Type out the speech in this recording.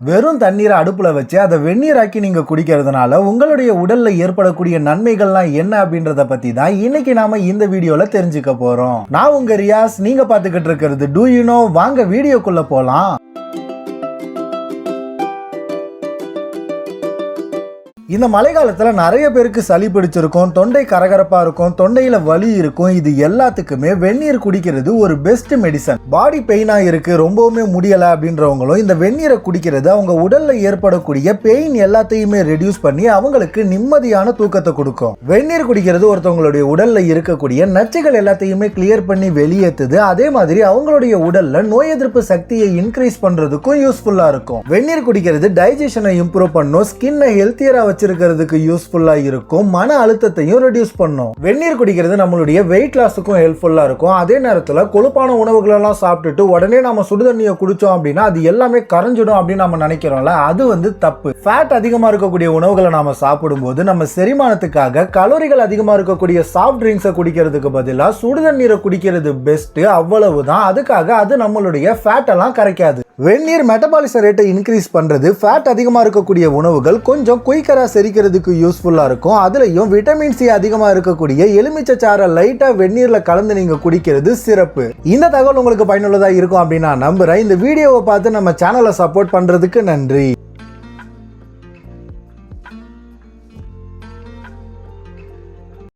வெறும் தண்ணீரை அடுப்பில் வச்சு அதை வெந்நீராக்கி நீங்கள் குடிக்கிறதுனால உங்களுடைய உடலில் ஏற்படக்கூடிய நன்மைகள்லாம் என்ன அப்படின்றத பற்றி தான் இன்னைக்கு நாம இந்த வீடியோவில் தெரிஞ்சுக்க போகிறோம் நான் உங்கள் ரியாஸ். நீங்கள் பார்த்துக்கிட்டு இருக்கிறது டூ யூ நோ வாங்க வீடியோக்குள்ளே போகலாம் இந்த மழை காலத்தில் நிறைய பேருக்கு சளி பிடிச்சிருக்கும் தொண்டை கரகரப்பாக இருக்கும் தொண்டையில் வலி இருக்கும் இது எல்லாத்துக்குமே வெந்நீர் குடிக்கிறது ஒரு பெஸ்ட் மெடிசன் பாடி பெயினாக இருக்கு ரொம்பவுமே முடியலை அப்படின்றவங்களும் இந்த வெந்நீரை குடிக்கிறது அவங்க உடலில் ஏற்படக்கூடிய பெயின் எல்லாத்தையுமே ரெடியூஸ் பண்ணி அவங்களுக்கு நிம்மதியான தூக்கத்தை கொடுக்கும். வெந்நீர் குடிக்கிறது ஒருத்தவங்களுடைய உடலில் இருக்கக்கூடிய நச்சுகள் எல்லாத்தையுமே கிளியர் பண்ணி வெளியேற்றுது அதே மாதிரி அவங்களுடைய உடலில் நோய் எதிர்ப்பு சக்தியை இன்க்ரீஸ் பண்ணுறதுக்கும் யூஸ்ஃபுல்லாக இருக்கும். வெந்நீர் குடிக்கிறது டைஜஷனை இம்ப்ரூவ் பண்ணும் ஸ்கின்னை ஹெல்த்தியராக வச்சிருக்கிறதுக்கு யூஸ்ஃபுல்லாக இருக்கும். மன அழுத்தத்தையும் ரெடியூஸ் பண்ணும். வெந்நீர் குடிக்கிறது நம்மளுடைய வெயிட் லாஸுக்கும் ஹெல்ப்ஃபுல்லாக இருக்கும். அதே நேரத்தில் கொழுப்பான உணவுகளெல்லாம் சாப்பிட்டுட்டு உடனே நம்ம சுடுதண்ணியை குடித்தோம் அப்படின்னா அது எல்லாமே கரைஞ்சிடும் அப்படின்னு நம்ம நினைக்கிறோம்ல அது வந்து தப்பு. ஃபேட் அதிகமாக இருக்கக்கூடிய உணவுகளை நாம் சாப்பிடும்போது நம்ம செரிமானத்துக்காக கலோரிகள் அதிகமாக இருக்கக்கூடிய சாஃப்ட் ட்ரிங்க்ஸை குடிக்கிறதுக்கு பதிலாக சுடுதண்ணீரை குடிக்கிறது பெஸ்ட்டு அவ்வளவுதான். அதுக்காக அது நம்மளுடைய ஃபேட்டெல்லாம் கரைக்காது. வெந்நீர் மெட்டபாலிச ரேட்டை இன்க்ரீஸ் பண்ணுறது ஃபேட் அதிகமாக இருக்கக்கூடிய உணவுகள் கொஞ்சம் குயிக்கராக செரிக்கிறதுக்கு யூஸ்ஃபுல்லாக இருக்கும். அதுலேயும் விட்டமின் சி அதிகமாக இருக்கக்கூடிய எலுமிச்சை சாறை லைட்டாக வெந்நீரில் கலந்து நீங்கள் குடிக்கிறது சிறப்பு. இந்த தகவல் உங்களுக்கு பயனுள்ளதாக இருக்கும் அப்படின்னு நான் நம்புகிறேன் இந்த வீடியோவை பார்த்து நம்ம சேனலை சப்போர்ட் பண்ணுறதுக்கு நன்றி.